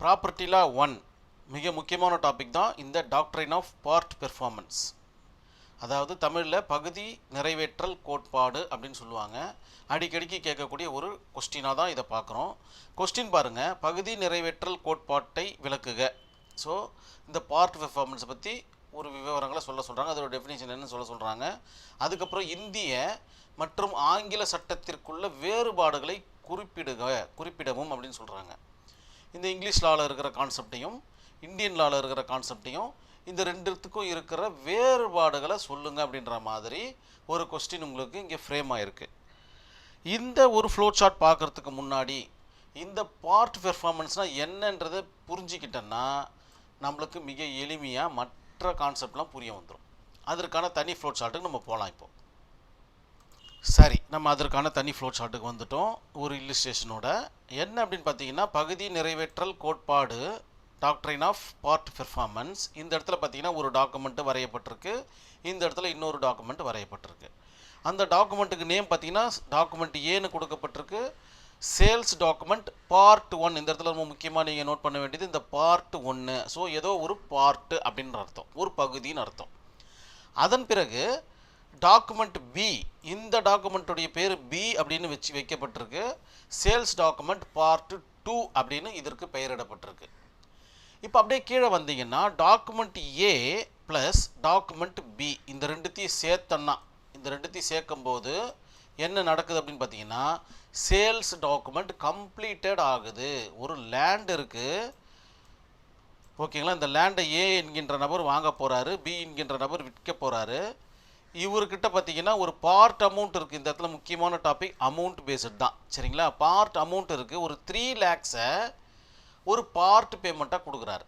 ப்ராப்பர்ட்டிலா one மிக முக்கியமான topic தான் இந்த டாக்டரின் ஆஃப் பார்ட் பெர்ஃபார்மன்ஸ் அதாவது தமிழில் பகுதி நிறைவேற்றல் கோட்பாடு அப்படின்னு சொல்லுவாங்க. அடிக்கடிக்கு கேட்கக்கூடிய ஒரு கொஸ்டினாக தான் இதை பார்க்குறோம். கொஸ்டின் பாருங்கள் பகுதி நிறைவேற்றல் கோட்பாட்டை விளக்குக. ஸோ இந்த பார்ட் பெர்ஃபார்மன்ஸை பற்றி ஒரு விவரங்களை சொல்ல சொல்கிறாங்க அதோட டெஃபினேஷன் என்னன்னு சொல்ல சொல்கிறாங்க அதுக்கப்புறம் இந்திய மற்றும் ஆங்கில சட்டத்திற்குள்ள வேறுபாடுகளை குறிப்பிடுக குறிப்பிடவும் அப்படின்னு சொல்கிறாங்க இந்த இங்கிலீஷ் லாவில் இருக்கிற கான்செப்டையும் இந்தியன் லாவில் இருக்கிற கான்செப்டையும் இந்த ரெண்டுத்துக்கும் இருக்கிற வேறுபாடுகளை சொல்லுங்கள் அப்படின்ற மாதிரி ஒரு கொஸ்டின் உங்களுக்கு இங்கே ஃப்ரேம் ஆகிருக்கு இந்த ஒரு ஃப்ளோ சார்ட் பார்க்குறதுக்கு முன்னாடி இந்த பார்ட் பெர்ஃபார்மன்ஸ்னால் என்னன்றதை புரிஞ்சிக்கிட்டேன்னா நம்மளுக்கு மிக எளிமையாக மற்ற கான்செப்ட்லாம் புரிய வந்துடும் அதற்கான தனி ஃப்ளோ சார்ட்டுக்கு நம்ம போகலாம் இப்போ. சரி நம்ம அதற்கான தனி ஃப்ளோட் சார்ட்டுக்கு வந்துட்டோம். ஒரு இல்லுஸ்ட்ரேஷனோட என்ன அப்படின்னு பார்த்தீங்கன்னா பகுதி நிறைவேற்றல் கோட்பாடு டாக்டரின் ஆஃப் பார்ட் பெர்ஃபார்மன்ஸ் இந்த இடத்துல பார்த்தீங்கன்னா ஒரு டாக்குமெண்ட்டு வரையப்பட்டிருக்கு. இந்த இடத்துல இன்னொரு டாக்குமெண்ட் வரையப்பட்டிருக்கு. அந்த டாக்குமெண்ட்டுக்கு நேம் பார்த்தீங்கன்னா டாக்குமெண்ட் ஏன்னு கொடுக்கப்பட்டிருக்கு. சேல்ஸ் டாக்குமெண்ட் பார்ட் ஒன் இந்த இடத்துல ரொம்ப முக்கியமாக நீங்கள் நோட் பண்ண வேண்டியது இந்த பார்ட் ஒன்று ஸோ ஏதோ ஒரு பார்ட்டு அப்படின்ற அர்த்தம். ஒரு பகுதின்னு அர்த்தம். அதன் பிறகு டாக்குமெண்ட் பி இந்த டாக்குமெண்ட்டுடைய பேர் பி அப்படின்னு வச்சு வைக்கப்பட்டிருக்கு. சேல்ஸ் டாக்குமெண்ட் பார்ட் டூ அப்படின்னு இதற்கு பெயரிடப்பட்டிருக்கு. இப்போ அப்படியே கீழே வந்தீங்கன்னா document A plus document B இந்த ரெண்டுத்தையும் சேர்த்தோன்னா இந்த ரெண்டுத்தையும் சேர்க்கும்போது என்ன நடக்குது அப்படின்னு பார்த்தீங்கன்னா சேல்ஸ் டாக்குமெண்ட் கம்ப்ளீட்டட் ஆகுது. ஒரு லேண்ட் இருக்குது ஓகேங்களா? இந்த லேண்டை ஏ என்கின்ற நபர் வாங்க போகிறாரு பி என்கின்ற நபர் விற்க போகிறாரு இவர்கிட்ட பார்த்தீங்கன்னா ஒரு பார்ட் அமௌண்ட் இருக்குது இந்த இடத்துல முக்கியமான டாபிக் அமௌண்ட் பேஸ்ட் தான். சரிங்களா? பார்ட் அமௌண்ட் இருக்குது ஒரு த்ரீ லேக்ஸை ஒரு பார்ட் பேமெண்ட்டாக கொடுக்குறாரு.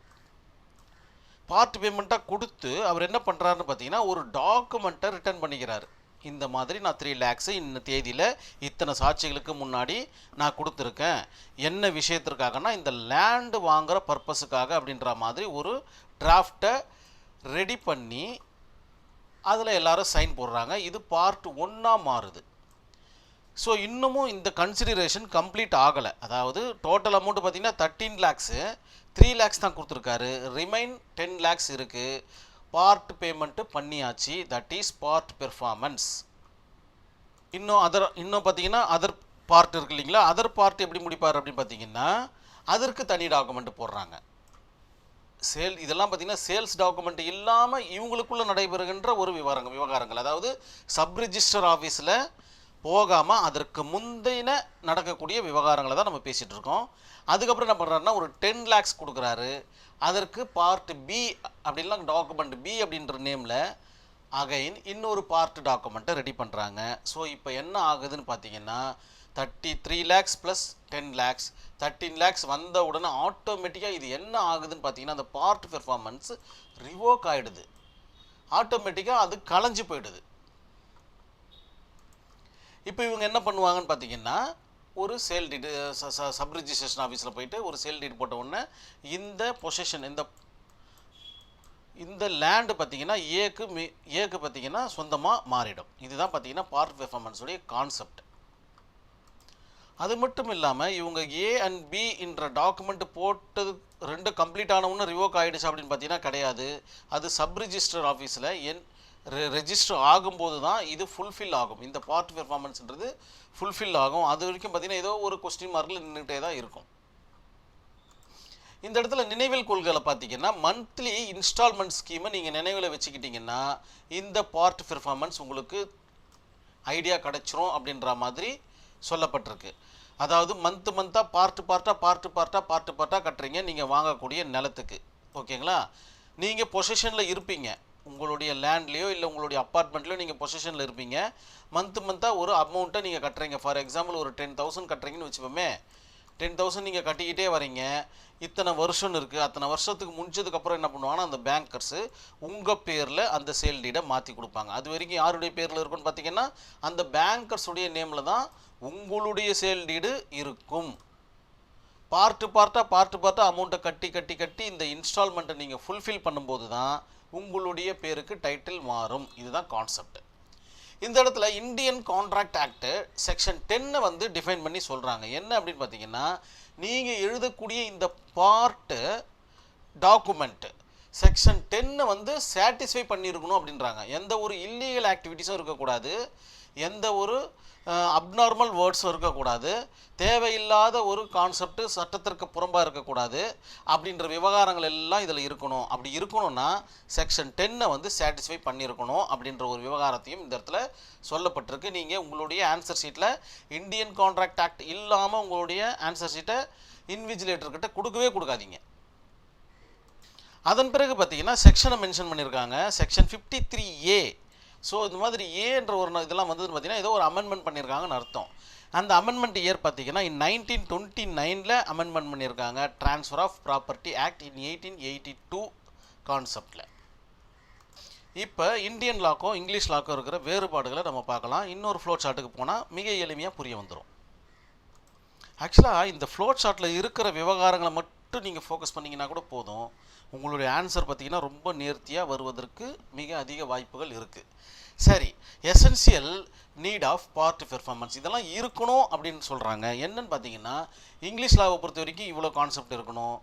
பார்ட் பேமெண்ட்டாக கொடுத்து அவர் என்ன பண்ணுறாருன்னு பார்த்தீங்கன்னா ஒரு டாக்குமெண்ட்டை ரிட்டர்ன் பண்ணிக்கிறாரு. இந்த மாதிரி நான் த்ரீ லேக்ஸு இந்த தேதியில் இத்தனை சாட்சிகளுக்கு முன்னாடி நான் கொடுத்துருக்கேன். என்ன விஷயத்திற்காகனா இந்த லேண்டு வாங்குகிற பர்பஸுக்காக அப்படின்ற மாதிரி ஒரு டிராஃப்டை ரெடி பண்ணி அதில் எல்லாரும் சைன் போடுறாங்க. இது பார்ட் ஒன்றா மாறுது. ஸோ இன்னமும் இந்த கன்சிடரேஷன் கம்ப்ளீட் ஆகலை. அதாவது டோட்டல் அமௌண்ட் பார்த்தீங்கன்னா தேர்ட்டீன் லேக்ஸு த்ரீ லேக்ஸ் தான் கொடுத்துருக்காரு. ரிமைன் டென் லேக்ஸ் இருக்குது பார்ட் பேமெண்ட்டு பண்ணியாச்சு. தட் இஸ் பார்ட் பெர்ஃபார்மன்ஸ் இன்னும் அதர் இன்னும் பார்த்தீங்கன்னா அதர் பார்ட் இருக்கு இல்லைங்களா? அதர் பார்ட் எப்படி முடிப்பார் அப்படின்னு பார்த்தீங்கன்னா அதற்கு தனி டாக்குமெண்ட் போடுறாங்க. சேல் இதெல்லாம் பார்த்தீங்கன்னா சேல்ஸ் டாக்குமெண்ட் இல்லாமல் இவங்களுக்குள்ளே நடைபெறுகின்ற ஒரு விவரங்கள் விவகாரங்கள். அதாவது சப் ரிஜிஸ்டர் ஆஃபீஸில் போகாமல் அதற்கு முந்தின நடக்கக்கூடிய விவகாரங்களை தான் நம்ம பேசிகிட்டு இருக்கோம். அதுக்கப்புறம் என்ன பண்ணுறாருன்னா ஒரு டென் லேக்ஸ் கொடுக்குறாரு. அதற்கு பார்ட் பி அப்படின்லாம் டாக்குமெண்ட் பி அப்படின்ற நேமில் அகைன் இன்னொரு பார்ட் டாக்குமெண்ட்டை ரெடி பண்ணுறாங்க ஸோ இப்போ என்ன ஆகுதுன்னு பார்த்தீங்கன்னா thirty three lakhs plus ten lakhs thirteen lakhs வந்த உடனே ஆட்டோமேட்டிக்காக இது என்ன ஆகுதுன்னு பார்த்தீங்கன்னா அந்த பார்ட் பெர்ஃபார்மன்ஸ் ரிவோக் ஆகிடுது ஆட்டோமேட்டிக்காக அது களைஞ்சு போயிடுது. இப்போ இவங்க என்ன பண்ணுவாங்கன்னு பார்த்தீங்கன்னா ஒரு சேல் டீட் சப் ரிஜிஸ்ட்ரேஷன் ஆஃபீஸில் போயிட்டு ஒரு சேல் டீட் போட்ட உடனே இந்த பொசிஷன் இந்த இந்த லேண்டு பார்த்தீங்கன்னா ஏக்கு மி ஏக்கு பார்த்தீங்கன்னா சொந்தமாக மாறிடும். இதுதான் பார்த்தீங்கன்னா பார்ட் பெர்ஃபார்மன்ஸுடைய கான்செப்ட் அது மட்டும் இல்லாமல் இவங்க ஏ அண்ட் பி என்ற டாக்குமெண்ட் போட்டது ரெண்டு கம்ப்ளீட் ஆனவுன்னு ரிவோக் ஆகிடுச்சு அப்படின்னு பார்த்தீங்கன்னா கிடையாது. அது சப் ரிஜிஸ்டர் ஆஃபீஸில் என் ரெஜிஸ்டர் ஆகும்போது தான் இது ஃபுல்ஃபில் ஆகும். இந்த பார்ட் பெர்ஃபார்மன்ஸ்ன்றது ஃபுல்ஃபில் ஆகும். அது வரைக்கும் பார்த்தீங்கன்னா ஏதோ ஒரு கொஸ்டின் மார்க்கில் நின்றுட்டே தான் இருக்கும். இந்த இடத்துல நினைவில் கொள்கைகளை பார்த்தீங்கன்னா மந்த்லி இன்ஸ்டால்மெண்ட் ஸ்கீமை நீங்கள் நினைவில் வச்சுக்கிட்டிங்கன்னா இந்த பார்ட் பெர்ஃபார்மன்ஸ் உங்களுக்கு ஐடியா கிடச்சிரும் அப்படின்ற மாதிரி சொல்லப்பட்டிருக்கு. அதாவது மந்த்து மந்த்தாக பார்ட்டு பார்ட்டாக பார்ட்டு பார்ட்டாக பார்ட்டு பார்ட்டாக கட்டுறீங்க நீங்கள் வாங்கக்கூடிய நிலத்துக்கு. ஓகேங்களா? நீங்கள் பொசிஷனில் இருப்பீங்க. உங்களுடைய லேண்ட்லேயோ இல்லை உங்களுடைய அப்பார்ட்மெண்ட்லேயோ நீங்கள் பொசிஷனில் இருப்பீங்க. மந்த்து மந்த்தாக ஒரு அமௌண்ட்டை நீங்கள் கட்டுறீங்க. ஃபார் எக்ஸாம்பிள் ஒரு டென் தௌசண்ட் கட்டுறீங்கன்னு வச்சுப்போமே டென் தௌசண்ட் நீங்கள் கட்டிக்கிட்டே வரீங்க. இத்தனை வருஷம்னு இருக்குது அத்தனை வருஷத்துக்கு முடிஞ்சதுக்கப்புறம் என்ன பண்ணுவாங்கன்னா அந்த பேங்கர்ஸு உங்கள் பேரில் அந்த சேல் டீடை மாற்றி கொடுப்பாங்க. அது வரைக்கும் யாருடைய பேரில் இருக்குன்னு பார்த்தீங்கன்னா அந்த பேங்கர்ஸுடைய நேமில் தான் உங்களுடைய சேல் டீடு இருக்கும். பார்ட்டு பார்ட்டாக பார்ட்டு பார்ட்டாக அமௌண்ட்டை கட்டி கட்டி கட்டி இந்த இன்ஸ்டால்மெண்ட்டை நீங்கள் ஃபுல்ஃபில் பண்ணும்போது தான் உங்களுடைய பேருக்கு டைட்டில் மாறும். இதுதான் கான்செப்ட் இந்த இடத்துல இந்தியன் கான்ட்ராக்ட் ஆக்ட் செக்ஷன் டென்னை வந்து டிஃபைன் பண்ணி சொல்கிறாங்க என்ன அப்படின்னு பார்த்தீங்கன்னா நீங்கள் எழுதக்கூடிய இந்த பார்ட்டு டாக்குமெண்ட்டு செக்ஷன் டென்னை வந்து சாட்டிஸ்ஃபை பண்ணியிருக்கணும் அப்படின்றாங்க. எந்த ஒரு இல்லீகல் ஆக்டிவிட்டீஸும் இருக்கக்கூடாது. எந்த ஒரு அப்நார்மல் வேர்ட்ஸும் இருக்கக்கூடாது. தேவையில்லாத ஒரு கான்செப்ட் சட்டத்திற்கு புறம்பாக இருக்கக்கூடாது. அப்படின்ற விவகாரங்கள் எல்லாம் இதில் இருக்கணும். அப்படி இருக்கணும்னா செக்ஷன் டென்னை வந்து சாட்டிஸ்ஃபை பண்ணியிருக்கணும் அப்படின்ற ஒரு விவகாரத்தையும் இந்த இடத்துல சொல்லப்பட்டிருக்கு. நீங்கள் உங்களுடைய ஆன்சர் ஷீட்டில் இந்தியன் கான்ட்ராக்ட் ஆக்ட் இல்லாமல் உங்களுடைய ஆன்சர் ஷீட்டை இன்விஜிலேட்டர்கிட்ட கொடுக்கவே கொடுக்காதீங்க. அதன் பிறகு பார்த்தீங்கன்னா செக்ஷனை மென்ஷன் பண்ணியிருக்காங்க. Section fifty three A so இந்த மாதிரி ஏன்ற ஒரு இதெல்லாம் வந்ததுன்னு பார்த்தீங்கன்னா ஏதோ ஒரு அமெண்ட்மெண்ட் பண்ணியிருக்காங்கன்னு அர்த்தம். அந்த அமெண்ட்மெண்ட் இயர் பார்த்தீங்கன்னா இன் நைன்டீன் டுவெண்ட்டி நைனில் அமெண்ட்மெண்ட் பண்ணியிருக்காங்க transfer of property act in eighteen eighty two கான்செப்டில் இப்போ இந்தியன் லாக்கும் இங்கிலீஷ் லாக்கும் இருக்கிற வேறுபாடுகளை நம்ம பார்க்கலாம். இன்னொரு ஃப்ளோட் சார்ட்டுக்கு போனால் மிக எளிமையாக புரிய வந்துடும் ஆக்சுவலாக இந்த ஃப்ளோட் சார்ட்டில் இருக்கிற விவகாரங்களை மட்டும் மட்டும் நீங்கள் ஃபோக்கஸ் பண்ணிங்கன்னா கூட போதும். உங்களுடைய ஆன்சர் பார்த்தீங்கன்னா ரொம்ப நேர்த்தியாக வருவதற்கு மிக அதிக வாய்ப்புகள் இருக்குது சரி essential need of party performance இதெல்லாம் இருக்கணும் அப்படின்னு சொல்கிறாங்க என்னன்னு பார்த்தீங்கன்னா இங்கிலீஷ் லாவை பொறுத்த வரைக்கும் இவ்வளோ கான்செப்ட் இருக்கணும்.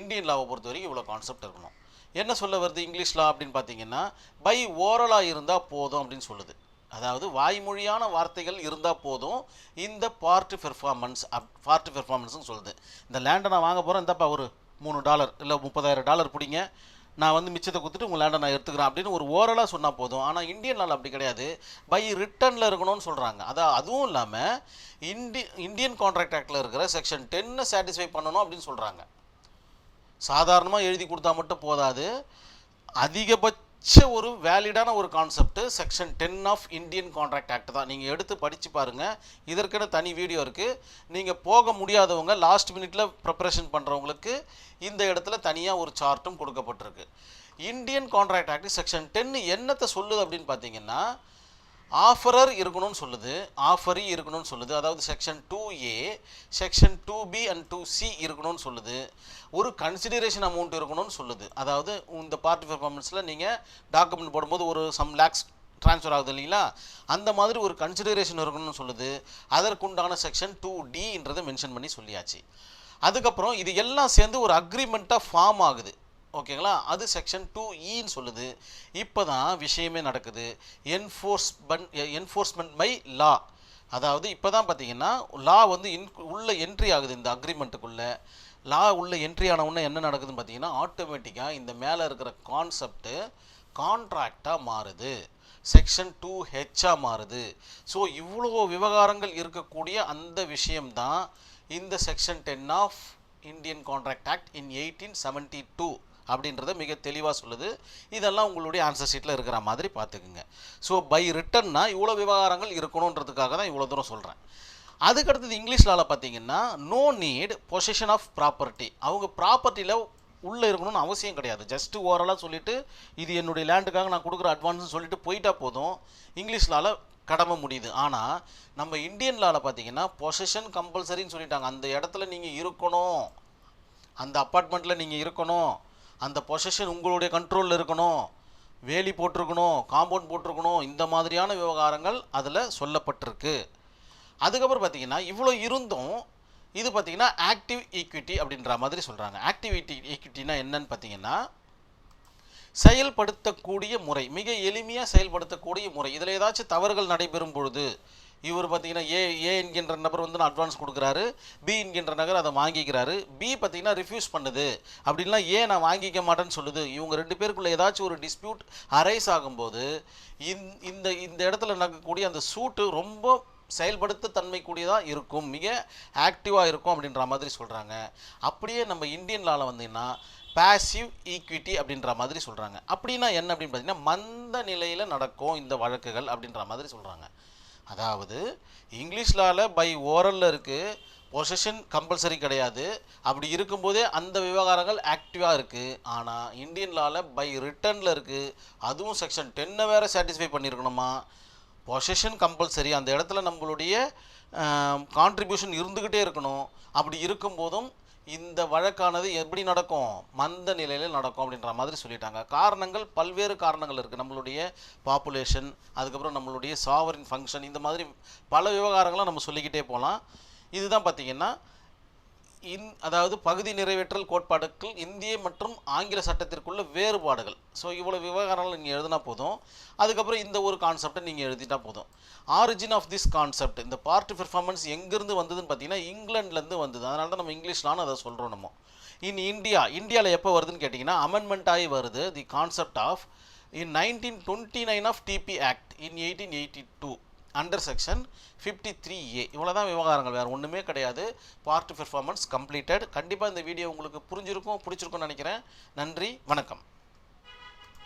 இந்தியன் லாவை பொறுத்த வரைக்கும் இவ்வளோ கான்செப்ட் இருக்கணும். என்ன சொல்ல வருது இங்கிலீஷ் லா அப்படின்னு பார்த்தீங்கன்னா பை ஓரலாக இருந்தால் போதும் அப்படின்னு சொல்லுது. அதாவது வாய்மொழியான வார்த்தைகள் இருந்தால் போதும். இந்த பார்ட் பெர்ஃபார்மன்ஸ் அப் பார்ட் பெர்ஃபார்மன்ஸ்னு சொல்லுது. இந்த லேண்டை நான் வாங்க போகிறேன் இந்தப்பா ஒரு மூணு டாலர் இல்லை முப்பதாயிரம் டாலர் பிடிங்க. நான் வந்து மிச்சத்தை கொடுத்துட்டு உங்கள் லேண்டை நான் எடுத்துக்கிறேன் அப்படின்னு ஒரு ஓரலாக சொன்னால் போதும். ஆனால் இந்தியன் லால் அப்படி கிடையாது. பை ரிட்டர்னில் இருக்கணும்னு சொல்கிறாங்க அதான் அதுவும் இல்லாமல் இண்டி இந்தியன் கான்ட்ராக்ட் ஆக்டில் இருக்கிற செக்ஷன் டென்னை சாட்டிஸ்ஃபை பண்ணணும் அப்படின்னு சொல்கிறாங்க சாதாரணமாக எழுதி கொடுத்தா மட்டும் போதாது. அதிகபட்ச ஒரு வேலிடான ஒரு concept section ten of Indian contract act தான். நீங்கள் எடுத்து படித்து பாருங்கள் இதற்கென தனி வீடியோ இருக்குது நீங்கள் போக முடியாதவங்க லாஸ்ட் மினிட்ல ப்ரிப்பரேஷன் பண்ணுறவங்களுக்கு இந்த இடத்துல தனியாக ஒரு சார்ட்டும் கொடுக்கப்பட்டிருக்கு. Indian contract act section ten என்னத்தை சொல்லுது அப்படின்னு பார்த்தீங்கன்னா ஆஃபரர் இருக்கணும்னு சொல்லுது ஆஃபரி இருக்கணும்னு சொல்லுது. அதாவது section two A section two B and two C இருக்கணும்னு சொல்லுது. ஒரு கன்சிடரேஷன் அமௌண்ட் இருக்கணும்னு சொல்லுது. அதாவது இந்த பார்ட்டி பெர்ஃபார்மன்ஸில் நீங்கள் டாக்குமெண்ட் போடும்போது ஒரு சம் லேக்ஸ் ட்ரான்ஸ்ஃபர் ஆகுது இல்லைங்களா? அந்த மாதிரி ஒரு கன்சிடரேஷன் இருக்கணும்னு சொல்லுது. அதற்குண்டான செக்ஷன் டூ டின்றதை மென்ஷன் பண்ணி சொல்லியாச்சு. அதுக்கப்புறம் இது எல்லாம் சேர்ந்து ஒரு அக்ரிமெண்ட்டாக ஃபார்ம் ஆகுது. ஓகேங்களா? அது செக்ஷன் டூ ஈன்னு சொல்லுது. இப்போ தான் விஷயமே நடக்குது. என்ஃபோர்ஸ்மெண்ட் என்ஃபோர்ஸ்மெண்ட் பை லா அதாவது இப்போ தான் பார்த்தீங்கன்னா லா வந்து இன் உள்ளே என்ட்ரி ஆகுது இந்த அக்ரிமெண்ட்டுக்குள்ளே லா உள்ள என்ட்ரி ஆனவுடனே என்ன நடக்குதுன்னு பார்த்தீங்கன்னா ஆட்டோமேட்டிக்காக இந்த மேலே இருக்கிற கான்செப்ட்டு கான்ட்ராக்டாக மாறுது. செக்ஷன் டூ ஹெச்சாக மாறுது. ஸோ இவ்வளோ விவகாரங்கள் இருக்கக்கூடிய அந்த விஷயம்தான் இந்த section ten of Indian contract act in eighteen seventy two அப்படின்றத மிக தெளிவாக சொல்லுது. இதெல்லாம் உங்களுடைய ஆன்சர் ஷீட்டில் இருக்கிற மாதிரி பார்த்துக்குங்க. ஸோ பை ரிட்டன்னா இவ்வளோ விவகாரங்கள் இருக்கணுன்றதுக்காக தான் இவ்வளோ தூரம் சொல்கிறேன் அதுக்கடுத்தது இங்கிலீஷ் பார்த்தீங்கன்னா no need position of property அவங்க ப்ராப்பர்ட்டியில் உள்ளே இருக்கணும்னு அவசியம் கிடையாது. ஜஸ்ட் ஓரலாக சொல்லிவிட்டு இது என்னுடைய லேண்டுக்காக நான் கொடுக்குற அட்வான்ஸ்னு சொல்லிட்டு போயிட்டால் போதும். இங்கிலீஷ்லால் கடமை முடியுது. ஆனால் நம்ம இந்தியன்லால் பார்த்தீங்கன்னா பொசிஷன் கம்பல்சரின்னு சொல்லிட்டாங்க. அந்த இடத்துல நீங்கள் இருக்கணும். அந்த அப்பார்ட்மெண்ட்டில் நீங்கள் இருக்கணும். அந்த பொசஷன் உங்களுடைய கண்ட்ரோலில் இருக்கணும். வேலி போட்டிருக்கணும் காம்பவுண்ட் போட்டிருக்கணும் இந்த மாதிரியான விவகாரங்கள் அதில் சொல்லப்பட்டிருக்கு. அதுக்கப்புறம் பார்த்தீங்கன்னா இவ்வளோ இருந்தும் இது பார்த்தீங்கன்னா ஆக்டிவ் ஈக்விட்டி அப்படின்ற மாதிரி சொல்கிறாங்க ஆக்டிவிட்டி ஈக்விட்டினா என்னன்னு பார்த்தீங்கன்னா செயல்படுத்தக்கூடிய முறை மிக எளிமையாக செயல்படுத்தக்கூடிய முறை. இதில் ஏதாச்சும் தவறுகள் நடைபெறும் பொழுது இவர் பார்த்தீங்கன்னா ஏ ஏ என்கின்ற நபர் வந்து நான் அட்வான்ஸ் கொடுக்குறாரு. பி என்கின்ற நபர் அதை வாங்கிக்கிறாரு. பி பார்த்தீங்கன்னா ரிஃப்யூஸ் பண்ணுது. அப்படின்லாம் ஏன் நான் வாங்கிக்க மாட்டேன்னு சொல்லுது. இவங்க ரெண்டு பேருக்குள்ளே ஏதாச்சும் ஒரு டிஸ்பியூட் அரைஸ் ஆகும்போது இந்த இந்த இடத்துல நடக்கக்கூடிய அந்த சூட்டு ரொம்ப செயல்படுத்த தன்மை கூடியதாக இருக்கும். மிக ஆக்டிவாக இருக்கும் அப்படின்ற மாதிரி சொல்கிறாங்க அப்படியே நம்ம இந்தியன் லாவில் வந்தீங்கன்னா பேசிவ் ஈக்விட்டி அப்படின்ற மாதிரி சொல்கிறாங்க அப்படின்னா என்ன அப்படின்னு பார்த்தீங்கன்னா மந்த நிலையில் நடக்கும் இந்த வழக்குகள் அப்படின்ற மாதிரி சொல்கிறாங்க அதாவது இங்கிலீஷ் லாவில் பை ஓரலில் இருக்குது பொசிஷன் கம்பல்சரி கிடையாது. அப்படி இருக்கும்போதே அந்த விவகாரங்கள் ஆக்டிவாக இருக்குது ஆனால் இந்தியன் லாவில் பை ரிட்டர்னில் இருக்குது அதுவும் செக்ஷன் டென்னை வேறு சாட்டிஸ்ஃபை பண்ணியிருக்கணுமா பொசிஷன் கம்பல்சரி அந்த இடத்துல நம்மளுடைய கான்ட்ரிபியூஷன் இருந்துக்கிட்டே இருக்கணும். அப்படி இருக்கும்போதும் இந்த வழக்கானது எப்படி நடக்கும்? மந்த நிலையில் நடக்கும் அப்படின்ற மாதிரி சொல்லிட்டாங்க. காரணங்கள் பல்வேறு காரணங்கள் இருக்குது நம்மளுடைய பாப்புலேஷன் அதுக்கப்புறம் நம்மளுடைய சாவரின் ஃபங்க்ஷன் இந்த மாதிரி பல விவகாரங்களை நம்ம சொல்லிக்கிட்டே போகலாம். இதுதான் பார்த்திங்கன்னா இன் அதாவது பகுதி நிறைவேற்றல் கோட்பாடுகள் இந்திய மற்றும் ஆங்கில சட்டத்திற்குள்ள வேறுபாடுகள். ஸோ இவ்வளோ விவகாரங்கள் நீங்கள் எழுதினா போதும். அதுக்கப்புறம் இந்த ஒரு கான்செப்டை நீங்கள் எழுதிட்டா போதும். ஆரிஜின் ஆஃப் திஸ் கான்செப்ட் இந்த பார்ட்டி பெர்ஃபார்மன்ஸ் எங்கேருந்து வந்ததுன்னு பார்த்தீங்கன்னா இங்கிலாந்துலேருந்து வந்தது. அதனால தான் நம்ம இங்கிலீஷ்லான்னு அதை சொல்கிறோம் நம்ம. இன் இந்தியா இந்தியாவில் எப்போ வருதுன்னு கேட்டிங்கன்னா அமெண்ட்மெண்ட் ஆகி வருது. The concept of in nineteen twenty nine of TP act in eighteen eighty two under section fifty three A இவ்வளோ தான் விவகாரங்கள் வேறு ஒன்றுமே கிடையாது. பார்ட் பெர்ஃபார்மன்ஸ் கம்ப்ளீட்டட் கண்டிப்பாக இந்த வீடியோ உங்களுக்கு புரிஞ்சிருக்கும் பிடிச்சிருக்கும்னு நினைக்கிறேன். நன்றி வணக்கம்.